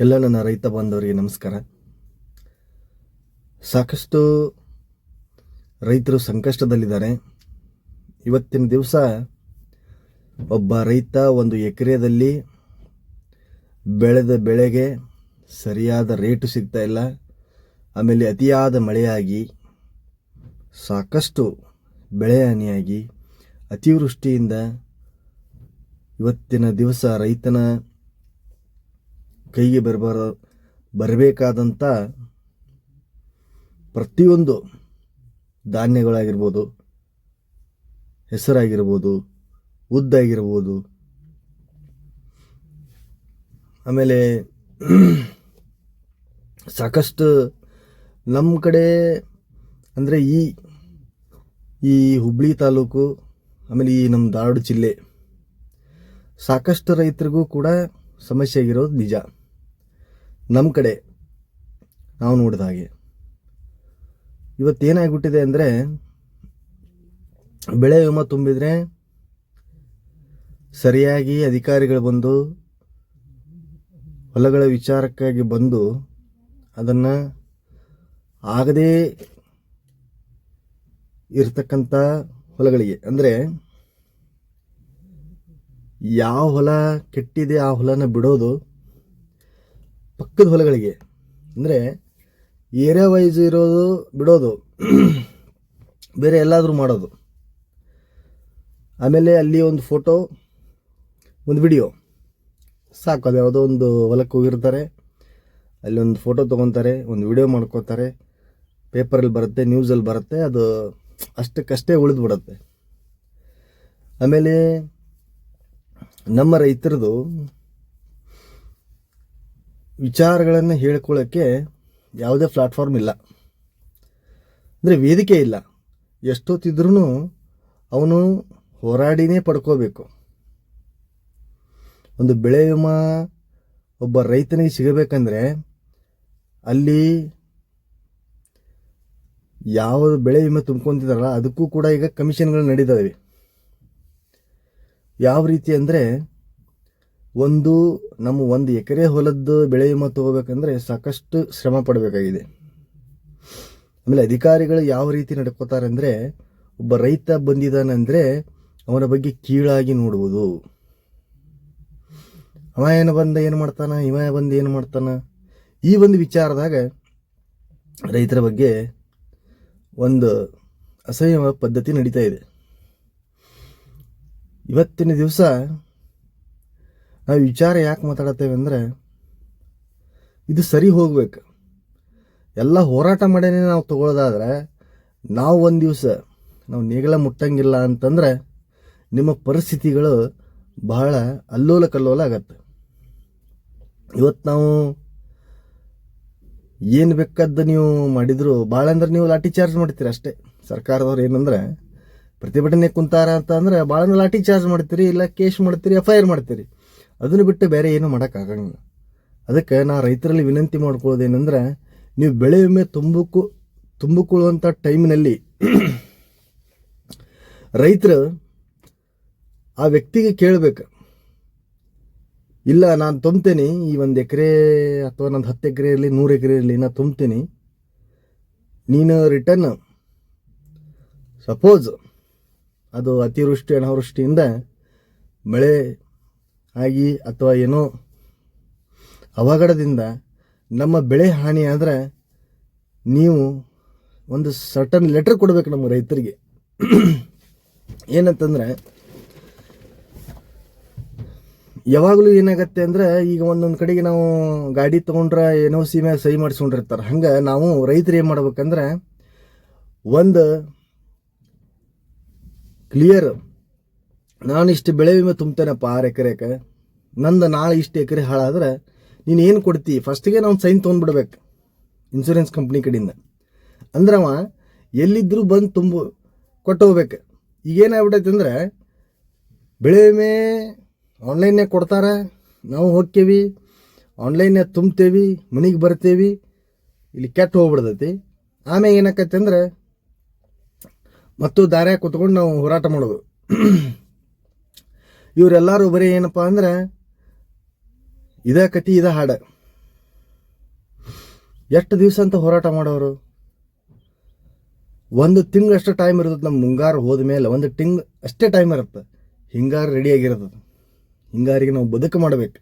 ಎಲ್ಲ ನನ್ನ ರೈತ ಬಾಂಧವರಿಗೆ ನಮಸ್ಕಾರ. ಸಾಕಷ್ಟು ರೈತರು ಸಂಕಷ್ಟದಲ್ಲಿದ್ದಾರೆ. ಇವತ್ತಿನ ದಿವಸ ಒಬ್ಬ ರೈತ ಒಂದು ಎಕರೆದಲ್ಲಿ ಬೆಳೆದ ಬೆಳೆಗೆ ಸರಿಯಾದ ರೇಟು ಸಿಗ್ತಾ ಇಲ್ಲ. ಆಮೇಲೆ ಅತಿಯಾದ ಮಳೆಯಾಗಿ ಸಾಕಷ್ಟು ಬೆಳೆ ಹಾನಿಯಾಗಿ ಅತಿವೃಷ್ಟಿಯಿಂದ ಇವತ್ತಿನ ದಿವಸ ರೈತನ ಕೈಗೆ ಬರಬಾರ ಬರಬೇಕಾದಂಥ ಪ್ರತಿಯೊಂದು ಧಾನ್ಯಗಳಾಗಿರ್ಬೋದು, ಹೆಸರಾಗಿರ್ಬೋದು, ಉದ್ದಾಗಿರ್ಬೋದು. ಆಮೇಲೆ ಸಾಕಷ್ಟು ನಮ್ಮ ಕಡೆ ಅಂದರೆ ಈ ಈ ಹುಬ್ಳಿ ತಾಲೂಕು, ಆಮೇಲೆ ಈ ನಮ್ಮ ಧಾರವಾಡ ಜಿಲ್ಲೆ, ಸಾಕಷ್ಟು ರೈತರಿಗೂ ಕೂಡ ಸಮಸ್ಯೆ ಆಗಿರೋದು ನಿಜ. ನಮ್ಮ ಕಡೆ ನಾವು ನೋಡಿದ ಹಾಗೆ. ಇವತ್ತೇನಾಗ್ಬಿಟ್ಟಿದೆ ಅಂದರೆ, ಬೆಳೆ ವಿಮೆ ತುಂಬಿದರೆ ಸರಿಯಾಗಿ ಅಧಿಕಾರಿಗಳು ಬಂದು, ಹೊಲಗಳ ವಿಚಾರಕ್ಕಾಗಿ ಬಂದು ಅದನ್ನು ಆಗದೇ ಇರತಕ್ಕಂಥ ಹೊಲಗಳಿಗೆ. ಅಂದರೆ, ಯಾವ ಹೊಲ ಕೆಟ್ಟಿದೆ ಆ ಹೊಲನ ಬಿಡೋದು ಪಕ್ಕದ ಹೊಲಗಳಿಗೆ. ಅಂದರೆ ಏರಿಯಾ ವೈಸ್ ಇರೋದು ಬಿಡೋದು. ಬೇರೆ ಎಲ್ಲಾದರೂ ಮಾಡೋದು. ಆಮೇಲೆ ಅಲ್ಲಿ ಒಂದು ಫೋಟೋ ಒಂದು ವಿಡಿಯೋ ಸಾಕು, ಅದು ಯಾವುದೋ ಒಂದು ಹೊಲಕ್ಕೆ ಹೋಗಿರ್ತಾರೆ. ಅಲ್ಲಿ ಒಂದು ಫೋಟೋ ತೊಗೊತಾರೆ, ಒಂದು ವಿಡಿಯೋ ಮಾಡ್ಕೋತಾರೆ. ಪೇಪರಲ್ಲಿ ಬರುತ್ತೆ ನ್ಯೂಸಲ್ಲಿ ಬರುತ್ತೆ, ಅದು ಅಷ್ಟಕ್ಕಷ್ಟೇ ಉಳಿದು ಬಿಡುತ್ತೆ ಆಮೇಲೆ ನಮ್ಮ ರೈತರದು ವಿಚಾರಗಳನ್ನು ಹೇಳ್ಕೊಳ್ಳೋಕ್ಕೆ ಯಾವುದೇ ಪ್ಲಾಟ್ಫಾರ್ಮ್ ಇಲ್ಲ. ಅಂದರೆ ವೇದಿಕೆ ಇಲ್ಲ. ಎಷ್ಟೊತ್ತಿದ್ರೂ ಅವನು ಹೋರಾಡಿನೇ ಪಡ್ಕೋಬೇಕು. ಒಂದು ಬೆಳೆ ವಿಮಾ ಒಬ್ಬ ರೈತನಿಗೆ ಸಿಗಬೇಕಂದ್ರೆ ಅಲ್ಲಿ ಯಾವ ಬೆಳೆ ವಿಮೆ ತುಂಬ್ಕೊತಿದಾರಲ್ಲ ಅದಕ್ಕೂ ಕೂಡ ಈಗ ಕಮಿಷನ್ಗಳು ನಡೀತವೆ ಯಾವ ರೀತಿ ಅಂದರೆ ಒಂದು ನಮ್ಮ ಒಂದು ಎಕರೆ ಹೊಲದ್ದು ಬೆಳೆ ವಿಮೆ ತಗೋಬೇಕಂದ್ರೆ ಸಾಕಷ್ಟು ಶ್ರಮ ಪಡಬೇಕಾಗಿದೆ. ಆಮೇಲೆ ಅಧಿಕಾರಿಗಳು ಯಾವ ರೀತಿ ನಡ್ಕೋತಾರೆ ಅಂದರೆ ಒಬ್ಬ ರೈತ ಬಂದಿದ್ದಾನಂದರೆ ಅವನ ಬಗ್ಗೆ ಕೀಳಾಗಿ ನೋಡುವುದು ಅವ ಏನು ಬಂದ ಏನು ಮಾಡ್ತಾನೆ? ಇವ ಬಂದು ಏನು ಮಾಡ್ತಾನೆ? ಈ ಒಂದು ವಿಚಾರದಾಗ ರೈತರ ಬಗ್ಗೆ ಒಂದು ಅಸಹ್ಯ ಪದ್ಧತಿ ನಡೀತಾ ಇದೆ. ಇವತ್ತಿನ ದಿವಸ ನಾವು ವಿಚಾರ ಯಾಕೆ ಮಾತಾಡತ್ತೇವೆ ಅಂದರೆ, ಇದು ಸರಿ ಹೋಗ್ಬೇಕು. ಎಲ್ಲ ಹೋರಾಟ ಮಾಡೇನೆ ನಾವು ತಗೊಳ್ಳೋದಾದ್ರೆ ನಾವು ಒಂದು ದಿವಸ ನಾವು ನೇಗಳ ಮುಟ್ಟಂಗಿಲ್ಲ ಅಂತಂದ್ರೆ, ನಿಮ್ಮ ಪರಿಸ್ಥಿತಿಗಳು ಬಹಳ ಅಲ್ಲೋಲ ಕಲ್ಲೋಲ ಆಗತ್ತೆ. ಇವತ್ತು ನಾವು ಏನು ಬೇಕಾದ್ದು ನೀವು ಮಾಡಿದ್ರು ಭಾಳ ಅಂದ್ರೆ ನೀವು ಲಾಠಿ ಚಾರ್ಜ್ ಮಾಡ್ತೀರಿ ಅಷ್ಟೇ. ಸರ್ಕಾರದವ್ರು ಏನಂದ್ರೆ, ಪ್ರತಿಭಟನೆ ಕುಂತಾರ ಅಂತ ಅಂದ್ರೆ ಭಾಳ ಲಾಠಿ ಚಾರ್ಜ್ ಮಾಡ್ತೀರಿ, ಇಲ್ಲ ಕೇಶ್ ಮಾಡ್ತೀರಿ, ಎಫ್ ಐ ಆರ್ ಮಾಡ್ತೀರಿ. ಅದನ್ನು ಬಿಟ್ಟು ಬೇರೆ ಏನು ಮಾಡೋಕ್ಕಾಗಂಗಿಲ್ಲ. ಅದಕ್ಕೆ ನಾ ರೈತರಲ್ಲಿ ವಿನಂತಿ ಮಾಡ್ಕೊಳ್ಳೋದೇನೆಂದ್ರೆ, ನೀವು ಬೆಳೆ ವಿಮೆ ತುಂಬಕು ತುಂಬಿಕೊಳ್ಳುವಂಥ ಟೈಮ್ನಲ್ಲಿ ರೈತರು ಆ ವ್ಯಕ್ತಿಗೆ ಕೇಳಬೇಕು. ಇಲ್ಲ, ನಾನು ತುಂಬ್ತೇನೆ, ಈ ಒಂದು ಎಕರೆ ಅಥವಾ ನಂದು ಹತ್ತು ಎಕರೆ ಇರಲಿ ನೂರು ಎಕರೆ ಇರಲಿ ನಾನು ತುಂಬ್ತೀನಿ. ನೀನು ರಿಟರ್ನ್ ಸಪೋಸ್ ಅದು ಅತಿವೃಷ್ಟಿ, ಅನಾವೃಷ್ಟಿಯಿಂದ ಮಳೆ ಆಗಿ ಅಥವಾ ಏನೋ ಅವಘಡದಿಂದ ನಮ್ಮ ಬೆಳೆ ಹಾನಿಯಾದರೆ ನೀವು ಒಂದು ಸರ್ಟನ್ ಲೆಟರ್ ಕೊಡಬೇಕು ನಮ್ಮ ರೈತರಿಗೆ. ಏನಂತಂದರೆ, ಯಾವಾಗಲೂ ಏನಾಗತ್ತೆ ಅಂದ್ರೆ ಈಗ ಒಂದೊಂದು ಕಡೆಗೆ ನಾವು ಗಾಡಿ ತೊಗೊಂಡ್ರೆ ಏನೋ ಸೀಮೆ ಸಹಿ ಮಾಡಿಸ್ಕೊಂಡಿರ್ತಾರೆ. ಹಂಗೆ ನಾವು ರೈತರು ಏನು ಮಾಡ್ಬೇಕಂದ್ರೆ ಒಂದು ಕ್ಲಿಯರ್ ನಾನು ಇಷ್ಟು ಬೆಳೆ ವಿಮೆ ತುಂಬ್ತೇನಪ್ಪ ಆರು ಎಕರೆಗೆ ನಂದು ನಾಳೆ ಇಷ್ಟು ಎಕರೆ ಹಾಳಾದ್ರೆ ನೀನು ಏನು ಕೊಡ್ತಿ? ಫಸ್ಟಿಗೆ ನಾವು ಸೈನ್ ತೊಗೊಂಡ್ಬಿಡ್ಬೇಕು ಇನ್ಶೂರೆನ್ಸ್ ಕಂಪ್ನಿ ಕಡೆಯಿಂದ ಅಂದ್ರೆ ಅವ ಎಲ್ಲಿದ್ದರೂ ಬಂದು ತುಂಬ ಕೊಟ್ಟು ಹೋಗ್ಬೇಕು ಈಗೇನಾಗ್ಬಿಟ್ಟೈತೆ ಅಂದ್ರೆ ಬೆಳೆ ವಿಮೆ ಆನ್ಲೈನ್ನೇ ಕೊಡ್ತಾರೆ. ನಾವು ಹೋಗ್ತೇವಿ ಆನ್ಲೈನ್ಯಾಗ ತುಂಬ್ತೇವಿ, ಮನೆಗೆ ಬರ್ತೇವಿ, ಇಲ್ಲಿ ಕೆಟ್ಟು ಹೋಗ್ಬಿಡ್ತೈತಿ. ಆಮೇಲೆ ಏನಾಕೈತೆ ಅಂದ್ರೆ ಮತ್ತು ದಾರ್ಯಾಗ ಕುತ್ಕೊಂಡು ನಾವು ಹೋರಾಟ ಮಾಡೋದು. ಇವರೆಲ್ಲರೂ ಬರೀ ಏನಪ್ಪ ಅಂದ್ರೆ ಇದ ಕತಿ ಇದ ಹಾಡ. ಎಷ್ಟು ದಿವಸ ಅಂತ ಹೋರಾಟ ಮಾಡೋರು? ಒಂದು ತಿಂಗಳು ಅಷ್ಟು ಟೈಮ್ ಇರ್ತದೆ ನಮ್ಮ ಮುಂಗಾರು ಹೋದ ಮೇಲೆ. ಒಂದು ತಿಂಗ್ ಅಷ್ಟೇ ಟೈಮ್ ಇರುತ್ತೆ. ಹಿಂಗಾರು ರೆಡಿ ಆಗಿರ್ತದೆ ಹಿಂಗಾರಿಗೆ ನಾವು ಬದುಕು ಮಾಡಬೇಕು.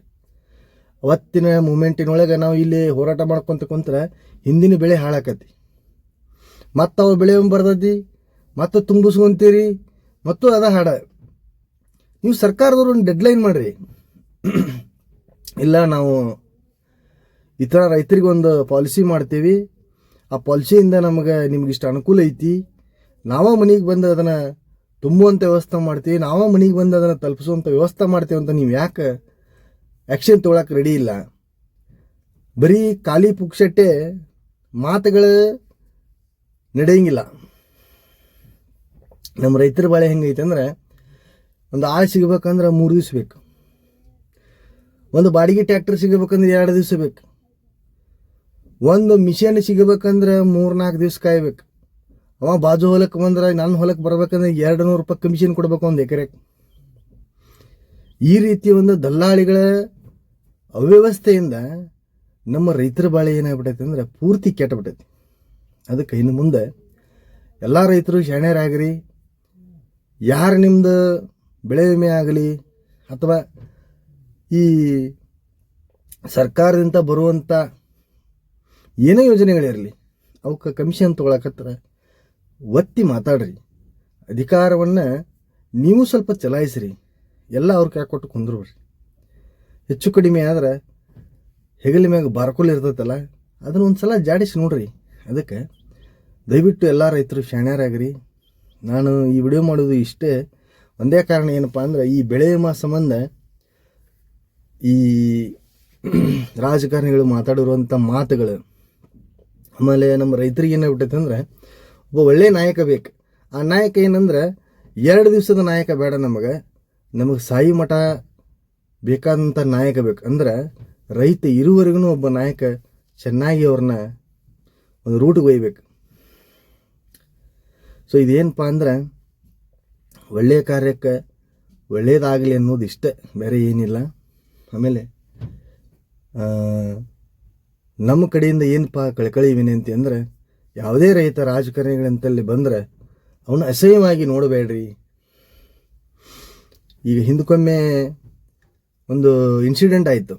ಅವತ್ತಿನ ಮೂಮೆಂಟಿನೊಳಗೆ ನಾವು ಇಲ್ಲಿ ಹೋರಾಟ ಮಾಡ್ಕೊತ ಕುಂತ್ರೆ ಹಿಂದಿನ ಬೆಳೆ ಹಾಳಾಕತಿ ಮತ್ತು ಅವು ಬೆಳೆ ಬರ್ತೈತಿ, ಮತ್ತು ತುಂಬಿಸ್ಕೊಂತೀರಿ, ಮತ್ತು ಅದ ಹಾಡ. ನೀವು ಸರ್ಕಾರದವ್ರು ಒಂದು ಡೆಡ್ಲೈನ್ ಮಾಡಿರಿ. ಇಲ್ಲ, ನಾವು ಈ ಥರ ರೈತರಿಗೆ ಒಂದು ಪಾಲಿಸಿ ಮಾಡ್ತೀವಿ. ಆ ಪಾಲಿಸಿಯಿಂದ ನಮಗೆ ನಿಮ್ಗೆ ಇಷ್ಟು ಅನುಕೂಲ ಐತಿ. ನಾವೇ ಮನೆಗೆ ಬಂದು ಅದನ್ನು ತುಂಬುವಂಥ ವ್ಯವಸ್ಥೆ ಮಾಡ್ತೀವಿ. ನಾವೇ ಮನೆಗೆ ಬಂದು ಅದನ್ನು ತಲುಪಿಸುವಂಥ ವ್ಯವಸ್ಥೆ ಮಾಡ್ತೀವಿ ಅಂತ ನೀವು ಯಾಕೆ ಆ್ಯಕ್ಷನ್ ತೊಗೊಳಕ್ಕೆ ರೆಡಿ ಇಲ್ಲ. ಬರೀ ಖಾಲಿ ಪುಕ್ಷಟ್ಟೆ ಮಾತುಗಳು ನಡೆಯಂಗಿಲ್ಲ. ನಮ್ಮ ರೈತರ ಬಾಳೆ ಹೆಂಗೈತೆ ಅಂದ್ರೆ, ಒಂದು ಆಳು ಸಿಗ್ಬೇಕಂದ್ರೆ ಮೂರು ದಿವ್ಸ ಬೇಕು. ಒಂದು ಬಾಡಿಗೆ ಟ್ಯಾಕ್ಟರ್ ಸಿಗಬೇಕಂದ್ರೆ ಎರಡು ದಿವಸ ಬೇಕು. ಒಂದು ಮಿಷನ್ ಸಿಗಬೇಕಂದ್ರೆ ಮೂರು ನಾಲ್ಕು ದಿವ್ಸ ಕಾಯ್ಬೇಕು. ಅವ ಬಾಜು ಹೊಲಕ್ಕೆ ಬಂದ್ರೆ ನನ್ನ ಹೊಲಕ್ಕೆ ಬರ್ಬೇಕಂದ್ರೆ ಎರಡು ನೂರು ರೂಪಾಯಿ ಕಮಿಷನ್ ಕೊಡ್ಬೇಕು ಒಂದು ಎಕರೆ. ಈ ರೀತಿ ಒಂದು ದಲ್ಲಾಳಿಗಳ ಅವ್ಯವಸ್ಥೆಯಿಂದ ನಮ್ಮ ರೈತರ ಬಾಳೆ ಏನಾಗ್ಬಿಟ್ಟೈತೆ ಅಂದ್ರೆ ಪೂರ್ತಿ ಕೆಟ್ಟಬಿಟ್ಟೈತಿ ಅದಕ್ಕೆ ಇನ್ನು ಮುಂದೆ ಎಲ್ಲ ರೈತರು ಶಾಣ್ಯರಾಗ್ರಿ ಯಾರು ನಿಮ್ದು ಬೆಳೆ ವಿಮೆ ಆಗಲಿ ಅಥವಾ ಈ ಸರ್ಕಾರದಿಂದ ಬರುವಂಥ ಏನೇ ಯೋಜನೆಗಳಿರಲಿ, ಅವಕ್ಕೆ ಕಮಿಷನ್ ತೊಗೊಳಕತ್ರ ಒತ್ತಿ ಮಾತಾಡ್ರಿ. ಅಧಿಕಾರವನ್ನು ನೀವು ಸ್ವಲ್ಪ ಚಲಾಯಿಸ್ರಿ. ಎಲ್ಲ ಅವ್ರ ಕ್ಯಾ ಕೊಟ್ಟು ಕುಂದ್ರಬ್ರಿ ಹೆಚ್ಚು ಕಡಿಮೆ ಆದ್ರೆ ಹೆಗಲ ಮ್ಯಾಗ ಬಾರ್ಕೋಲ್ ಇರ್ತೈತಲ್ಲ, ಅದನ್ನ ಒಂದು ಸಲ ಜಾಡಿಸಿ ನೋಡ್ರಿ. ಅದಕ್ಕೆ ದಯವಿಟ್ಟು ಎಲ್ಲ ರೈತರು ಶಾಣ್ಯಾರಾಗ್ರಿ. ನಾನು ಈ ವಿಡಿಯೋ ಮಾಡೋದು ಇಷ್ಟೇ. ಒಂದೇ ಕಾರಣ ಏನಪ್ಪ ಅಂದ್ರೆ, ಈ ಬೆಳೆ ವಿಮಾ ಸಂಬಂಧ ಈ ರಾಜಕಾರಣಿಗಳು ಮಾತಾಡಿರುವಂಥ ಮಾತುಗಳು, ಆಮೇಲೆ ನಮ್ಮ ರೈತರಿಗೆ ಏನಾಗ್ಬಿಟ್ಟೈತೆ ಅಂದ್ರೆ, ಒಬ್ಬ ಒಳ್ಳೆಯ ನಾಯಕ ಬೇಕು. ಆ ನಾಯಕ ಏನಂದ್ರೆ, ಎರಡು ದಿವಸದ ನಾಯಕ ಬೇಡ ನಮಗೆ ನಮಗೆ ಸಾಯಿ ಮಠ ಬೇಕಾದಂಥ ನಾಯಕ ಬೇಕು. ಅಂದ್ರೆ, ರೈತ ಇರುವರೆಗೂ ಒಬ್ಬ ನಾಯಕ ಚೆನ್ನಾಗಿ ಅವ್ರನ್ನ ಒಂದು ರೂಟ್ಗೆ ಒಯ್ಬೇಕು. ಸೊ ಇದೇನಪ್ಪ ಅಂದ್ರೆ ಒಳ್ಳೆಯ ಕಾರ್ಯಕ್ಕೆ ಒಳ್ಳೆಯದಾಗಲಿ ಅನ್ನೋದು ಇಷ್ಟೇ, ಬೇರೆ ಏನಿಲ್ಲ. ಆಮೇಲೆ ನಮ್ಮ ಕಡೆಯಿಂದ ಏನಪ್ಪ ಕಳಕಳಿ ವಿನಂತಿ ಅಂದರೆ, ಯಾವುದೇ ರೈತ ರಾಜಕಾರಣಿಗಳಂತಲ್ಲಿ ಬಂದರೆ, ಅವನು ಅಸಹ್ಯವಾಗಿ ನೋಡಬೇಡ್ರಿ. ಈಗ ಹಿಂದಕ್ಕೊಮ್ಮೆ ಒಂದು ಇನ್ಸಿಡೆಂಟ್ ಆಯಿತು.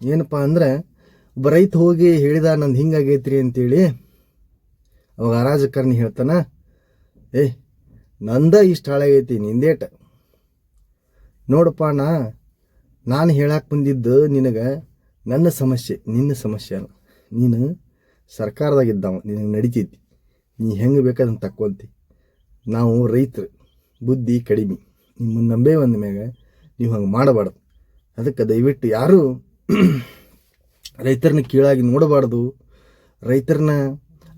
ಏನಪ್ಪ ಅಂದರೆ, ಒಬ್ಬ ರೈತ ಹೋಗಿ ಹೇಳಿದ, ನಂದು ಹಿಂಗಾಗೈತ್ರಿ ಅಂತೇಳಿ, ಅವಾಗ ಅರಾಜಕಾರಣಿ ಹೇಳ್ತಾನೆ ಹೇಳ್ತಾನ ಏ ನಂದ ಇಷ್ಟು ಹಾಳಾಗೈತಿ, ನಿಂದೇಟ. ನೋಡಪ್ಪ ನಾ ನಾನು ಹೇಳಕ್ಕೆ ಬಂದಿದ್ದು ನಿನಗೆ ನನ್ನ ಸಮಸ್ಯೆ, ನಿನ್ನ ಸಮಸ್ಯೆ ಅಲ್ಲ. ನೀನು ಸರ್ಕಾರದಾಗಿದ್ದಾವ, ನಿನಗೆ ನಡಿತೈತಿ. ನೀ ಹೆಂಗೆ ಬೇಕಾದಂಗೆ ತಕ್ಕೊಂತಿ. ನಾವು ರೈತರು, ಬುದ್ಧಿ ಕಡಿಮೆ. ನಿಮ್ಮನ್ನು ನಂಬೇ ಬಂದ ಮ್ಯಾಗ ನೀವು ಹಂಗೆ ಮಾಡಬಾರ್ದು. ಅದಕ್ಕೆ ದಯವಿಟ್ಟು ಯಾರೂ ರೈತರನ್ನ ಕೀಳಾಗಿ ನೋಡಬಾರ್ದು. ರೈತರನ್ನ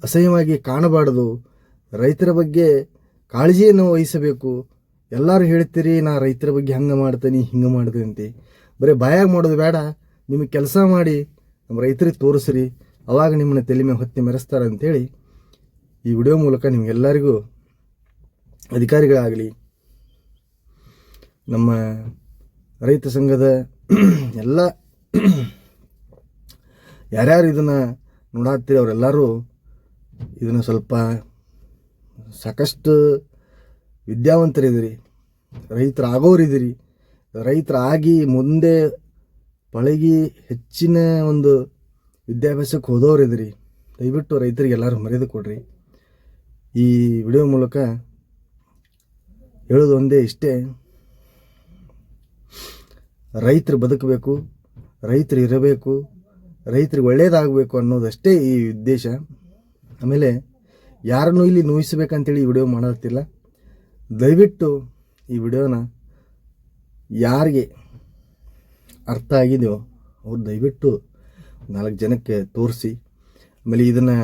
ಅಸಹ್ಯವಾಗಿ ಕಾಣಬಾರ್ದು. ರೈತರ ಬಗ್ಗೆ ಕಾಳಜಿಯನ್ನು ವಹಿಸಬೇಕು. ಎಲ್ಲರೂ ಹೇಳ್ತೀರಿ, ನಾ ರೈತರ ಬಗ್ಗೆ ಹಂಗೆ ಮಾಡ್ತೀನಿ, ಹಿಂಗೆ ಮಾಡ್ತೀನಿ ಅಂತ. ಬರೀ ಬಾಯಾಗ ಮಾಡೋದು ಬೇಡ. ನಿಮಗೆ ಕೆಲಸ ಮಾಡಿ ನಮ್ಮ ರೈತರಿಗೆ ತೋರಿಸ್ರಿ. ಅವಾಗ ನಿಮ್ಮನ್ನ ತಲೆ ಮೇಲೆ ಹೊತ್ತಿ ಮೆರೆಸ್ತಾರೆ ಅಂಥೇಳಿ ಈ ವಿಡಿಯೋ ಮೂಲಕ ನಿಮಗೆಲ್ಲರಿಗೂ ಅಧಿಕಾರಿಗಳಾಗಲಿ, ನಮ್ಮ ರೈತ ಸಂಘದ ಎಲ್ಲ ಯಾರ್ಯಾರು ಇದನ್ನು ನೋಡಾತ್ತೀರಿ ಅವರೆಲ್ಲರೂ ಇದನ್ನು ಸ್ವಲ್ಪ ಸಾಕಷ್ಟು ವಿದ್ಯಾವಂತರಿದ್ದೀರಿ ರೈತರಾಗೋರಿದ್ದೀರಿ ರೈತರಾಗಿ ಮುಂದೆ ಪಳಗಿ ಹೆಚ್ಚಿನ ಒಂದು ವಿದ್ಯಾಭ್ಯಾಸಕ್ಕೆ ಹೋದವರಿದ್ದೀರಿ ದಯವಿಟ್ಟು ರೈತರಿಗೆ ಎಲ್ಲರೂ ಮರ್ಯಾದೆ ಕೊಡ್ರಿ. ಈ ವಿಡಿಯೋ ಮೂಲಕ ಹೇಳೋದು ಒಂದೇ ಇಷ್ಟೇ. ರೈತರು ಬದುಕಬೇಕು, ರೈತರು ಇರಬೇಕು, ರೈತರಿಗೆ ಒಳ್ಳೆಯದಾಗಬೇಕು ಅನ್ನೋದಷ್ಟೇ ಈ ಉದ್ದೇಶ. ಆಮೇಲೆ ಯಾರನ್ನೂ ಇಲ್ಲಿ ನೋಯಿಸ್ಬೇಕಂತೇಳಿ ಈ ವಿಡಿಯೋ ಮಾಡತ್ತಿಲ್ಲ ದಯವಿಟ್ಟು ಈ ವಿಡಿಯೋನ ಯಾರಿಗೆ ಅರ್ಥ ಆಗಿದೆಯೋ ಅವ್ರು ದಯವಿಟ್ಟು ನಾಲ್ಕು ಜನಕ್ಕೆ ತೋರಿಸಿ. ಆಮೇಲೆ ಇದನ್ನು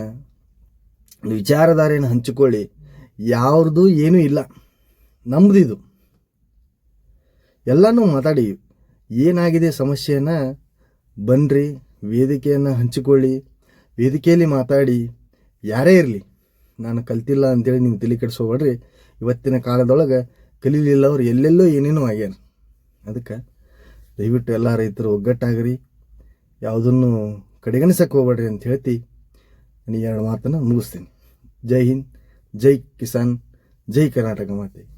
ವಿಚಾರಧಾರೆಯನ್ನು ಹಂಚಿಕೊಳ್ಳಿ. ಯಾವ್ದು ಏನೂ ಇಲ್ಲ. ನಮ್ದು ಇದು ಎಲ್ಲನೂ ಮಾತಾಡಿ. ಏನಾಗಿದೆ ಸಮಸ್ಯೆಯನ್ನು ಬನ್ನಿರಿ ವೇದಿಕೆಯನ್ನು ಹಂಚಿಕೊಳ್ಳಿ. ವೇದಿಕೆಯಲ್ಲಿ ಮಾತಾಡಿ. ಯಾರೇ ಇರಲಿ, ನಾನು ಕಲ್ತಿಲ್ಲ ಅಂತೇಳಿ ನೀವು ತಲೆ ಕೆಡಿಸ್ಕೋಬೇಡ್ರಿ ಇವತ್ತಿನ ಕಾಲದೊಳಗೆ ಕಲೀಲಿಲ್ಲ ಅವ್ರು ಎಲ್ಲೆಲ್ಲೋ ಏನೇನೋ ಆಗ್ಯಾರ. ಅದಕ್ಕೆ ದಯವಿಟ್ಟು ಎಲ್ಲ ರೈತರು ಒಗ್ಗಟ್ಟಾಗ್ರಿ. ಯಾವುದನ್ನು ಕಡೆಗಣಿಸಕ್ಕೆ ಹೋಗ್ಬೇಡ್ರಿ ಅಂತ ಹೇಳ್ತಿ. ನಾನು ಎರಡು ಮಾತನ್ನು ಮುಗಿಸ್ತೀನಿ. ಜೈ ಹಿಂದ್, ಜೈ ಕಿಸಾನ್, ಜೈ ಕರ್ನಾಟಕ ಮಾತೆ.